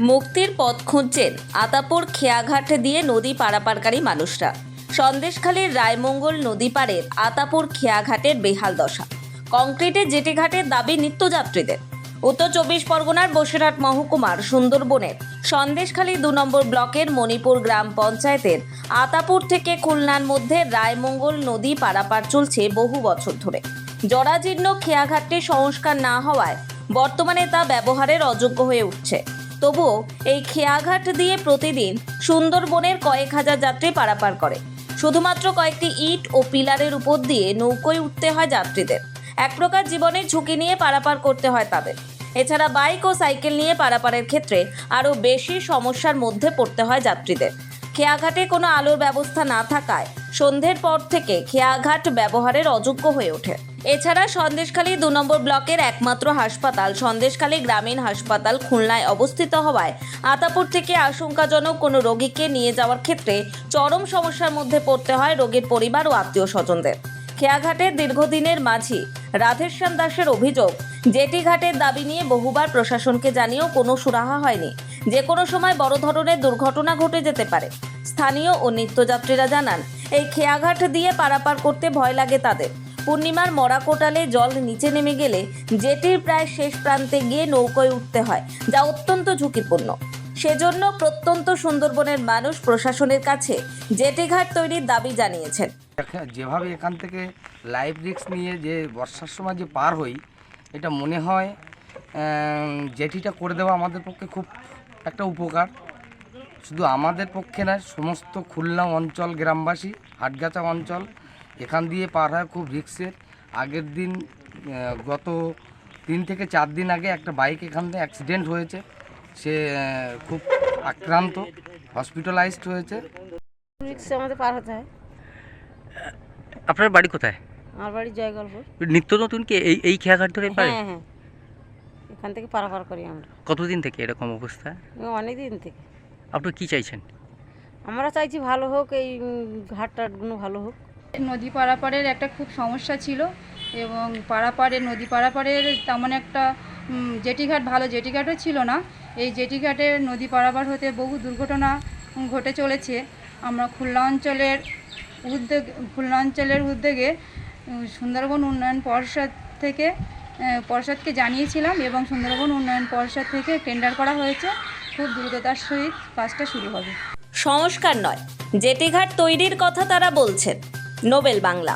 মুক্তির পথ খুঁজছেন আতাপুর খেয়াঘাট দিয়ে নদী পারাপারকারী মানুষরা। সন্দেশখালীর রায়মঙ্গল নদী পাড়ের আতাপুর খেয়াঘাটের বেহাল দশা। কংক্রিটের জেটিঘাটের দাবি নিত্যযাত্রীদের। উত্তর চব্বিশ পরগনার বসিরহাট মহকুমার সুন্দরবনের সন্দেশখালী দু নম্বর ব্লকের মণিপুর গ্রাম পঞ্চায়েতের আতাপুর থেকে খুলনার মধ্যে রায়মঙ্গল নদী পারাপার চলছে বহু বছর ধরে। জরাজীর্ণ খেয়াঘাটটি সংস্কার না হওয়ায় বর্তমানে তা ব্যবহারের অযোগ্য হয়ে উঠছে। তবুও এই খেয়াঘাট দিয়ে প্রতিদিন সুন্দরবনের কয়েক হাজার যাত্রী পারাপার করে। শুধুমাত্র কয়েকটি ইট ও পিলারের উপর দিয়ে নৌকোয় উঠতে হয় যাত্রীদের। এক প্রকার জীবনের ঝুঁকি নিয়ে পারাপার করতে হয় তাদের। এছাড়া বাইক ও সাইকেল নিয়ে পারাপারের ক্ষেত্রে আরও বেশি সমস্যার মধ্যে পড়তে হয় যাত্রীদের। খেয়াঘাটে কোনো আলোর ব্যবস্থা না থাকায় সন্ধ্যের পর থেকে খেয়াঘাট ব্যবহারের অযোগ্য হয়ে ওঠে। এছাড়া সন্দেশখালী দু নম্বর ব্লকের একমাত্র হাসপাতাল, সন্দেশখালী গ্রামীণ হাসপাতাল খুলনায় অবস্থিত হওয়ায় আতাপুর থেকে আশঙ্কাজনক কোনো রোগীকে নিয়ে যাওয়ার ক্ষেত্রে চরম সমস্যার মধ্যে পড়তে হয় রোগীর পরিবার ও আত্মীয় স্বজনদের খেয়াঘাটের দীর্ঘদিনের মাঝি রাধেশ্যাম দাসের অভিযোগ, জেটি ঘাটের দাবি নিয়ে বহুবার প্রশাসনকে জানিয়েও কোনো সুরাহা হয়নি। যে কোনো সময় বড় ধরনের দুর্ঘটনা ঘটে যেতে পারে। স্থানীয় ও নিত্যযাত্রীরা জানান, এই খেয়াঘাট দিয়ে পারাপার করতে ভয় লাগে তাদের। পূর্ণিমার মরা কোটালে জল নিচে নেমে গেলে জেটির প্রায় শেষ প্রান্তে গিয়ে নৌকোয় উঠতে হয়, যা অত্যন্ত ঝুঁকিপূর্ণ। সেজন্য প্রত্যন্ত সুন্দরবনের মানুষ প্রশাসনের কাছে জেটিঘাট তৈরির দাবি জানিয়েছেন। যেভাবে এখান থেকে লাইফ রিস্ক নিয়ে যে বর্ষার সময় যে পার হই, এটা মনে হয় জেটিটা করে দেওয়া আমাদের পক্ষে খুব একটা উপকার। শুধু আমাদের পক্ষে নয় সমস্ত খুলনা অঞ্চল গ্রামবাসী হাটগাছা অঞ্চল এখান দিয়ে পার হয় খুব রিক্সের। আগের দিন আহ, গত তিন থেকে চার দিন আগে একটা বাইক এখান থেকে অ্যাক্সিডেন্ট হয়েছে। সে আহ, খুব আক্রান্ত হসপিটালাইজড হয়েছে। রিক্সে আমাদের পার হতে হয়। আপনার বাড়ি কোথায়? আমার বাড়ি জয়গল্পুর। নিত্য নতুন কি এই এই খেয়াঘাট ধরে পারে? হ্যাঁ হ্যাঁ। এখান থেকে পারাপার করি আমরা। কতদিন থেকে এরকম অবস্থা? অনেক দিন থেকে। আপনি কি চাইছেন? আমরা চাইছি ভালো হোক এই ঘাট টাটগুলো ভালো হোক। নদী পারাপারের একটা খুব সমস্যা ছিল এবং পারাপারে নদী পারাপারের তেমন একটা জেটিঘাট ভালো জেটিঘাটও ছিল না। এই জেটিঘাটে নদী পারাপার হতে বহু দুর্ঘটনা ঘটে চলেছে। আমরা খুলনা অঞ্চলের উদ্যোগ খুলনা অঞ্চলের উদ্যোগে সুন্দরবন উন্নয়ন পর্ষদ থেকে পর্ষদকে জানিয়েছিলাম এবং সুন্দরবন উন্নয়ন পর্ষদ থেকে টেন্ডার করা হয়েছে। খুব দ্রুততার সহিত কাজটা শুরু হবে। সংস্কার নয়, জেটিঘাট তৈরির কথা তারা বলছেন। নোবেল বাংলা।